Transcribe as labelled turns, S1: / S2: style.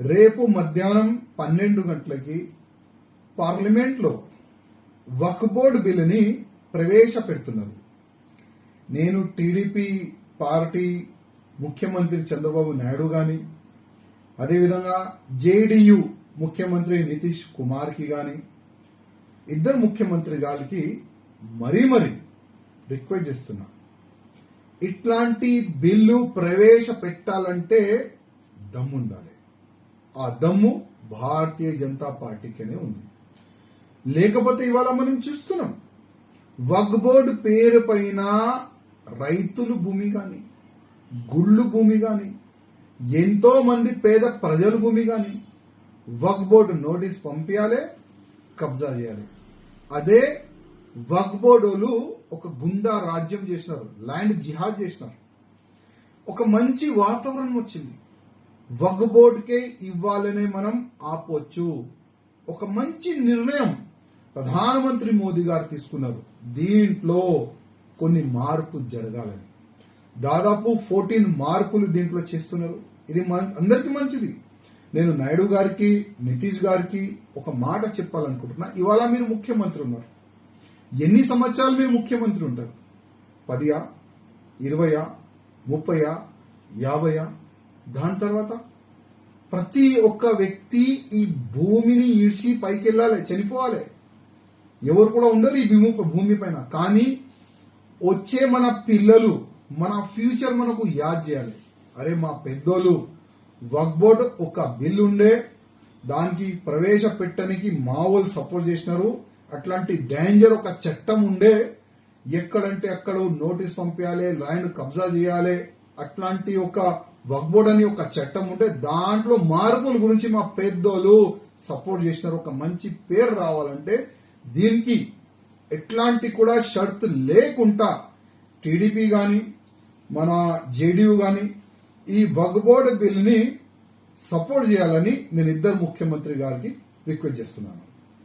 S1: రేపు మధ్యాహ్నం పన్నెండు గంటలకి పార్లమెంట్లో వక్ బోర్డు బిల్లుని ప్రవేశపెడుతున్నారు. నేను టీడీపీ పార్టీ ముఖ్యమంత్రి చంద్రబాబు నాయుడు కానీ అదేవిధంగా జేడియు ముఖ్యమంత్రి నితీష్ కుమార్కి కానీ ఇద్దరు ముఖ్యమంత్రి గారికి మరీ మరీ రిక్వెస్ట్ చేస్తున్నా. ఇట్లాంటి బిల్లు ప్రవేశపెట్టాలంటే దమ్ముండాలి. ఆ దమ్ము భారతీయ జనతా పార్టీకనే ఉంది. లేకపోతే ఇవాళ మనం చూస్తున్నాం. వగ్ బోర్డు పేరు పైన రైతులు భూమి కానీ గుళ్ళు భూమి కానీ ఎంతో మంది పేద ప్రజల భూమి కానీ వక్ బోర్డు నోటీస్ పంపించాలి కబ్జా చేయాలి. అదే వక్ బోర్డులు ఒక గుండా రాజ్యం చేసినారు ల్యాండ్ జిహాద్ చేసినారు. ఒక మంచి వాతావరణం వచ్చింది. వగ్ బోర్డుకే ఇవ్వాలనే మనం ఆపొచ్చు. ఒక మంచి నిర్ణయం ప్రధానమంత్రి మోదీ గారు తీసుకున్నారు. దీంట్లో కొన్ని మార్పు జరగాలని. దాదాపు ఫోర్టీన్ మార్పులు దీంట్లో చేస్తున్నారు. ఇది మన- అందరికీ మంచిది. నేను నాయుడు గారికి నితీష్ గారికి ఒక మాట చెప్పాలనుకుంటున్నా. ఇవాళ మీరు ముఖ్యమంత్రి ఉన్నారు. ఎన్ని సంవత్సరాలు మీరు ముఖ్యమంత్రి ఉంటారు? పదియా? ఇరవయా? ముప్పయా? యాభయా? దాని తర్వాత ప్రతి ఒక్క వ్యక్తి ఈ భూమిని ఈడ్చి పైకి వెళ్ళాలి చనిపోవాలి. ఎవరు కూడా ఉండరు ఈ భూమి భూమి పైన. కానీ వచ్చే మన పిల్లలు మన ఫ్యూచర్ మనకు యాద్ చేయాలి. అరే మా పెద్దోళ్ళు వక్బోర్డ్ ఒక బిల్ ఉండే దానికి ప్రవేశపెట్టడానికి మా వాళ్ళు సపోర్ట్ చేసినారు. అట్లాంటి డేంజర్ ఒక చట్టం ఉండే ఎక్కడంటే అక్కడ నోటీస్ పంపించాలి ల్యాండ్ కబ్జా చేయాలి. అట్లాంటి ఒక వగ్బోర్డ్ అని ఒక చట్టం ఉంటే దాంట్లో మార్పుల గురించి మా పెద్దోళ్ళు సపోర్ట్ చేసినారు. ఒక మంచి పేరు రావాలంటే దీనికి ఎట్లాంటి కూడా షర్త్ లేకుండా టీడీపీ కానీ మన జేడీయూ కానీ ఈ వగ్బోర్డ్ బిల్ని సపోర్ట్ చేయాలని నేను ఇద్దరు ముఖ్యమంత్రి గారికి రిక్వెస్ట్ చేస్తున్నాను.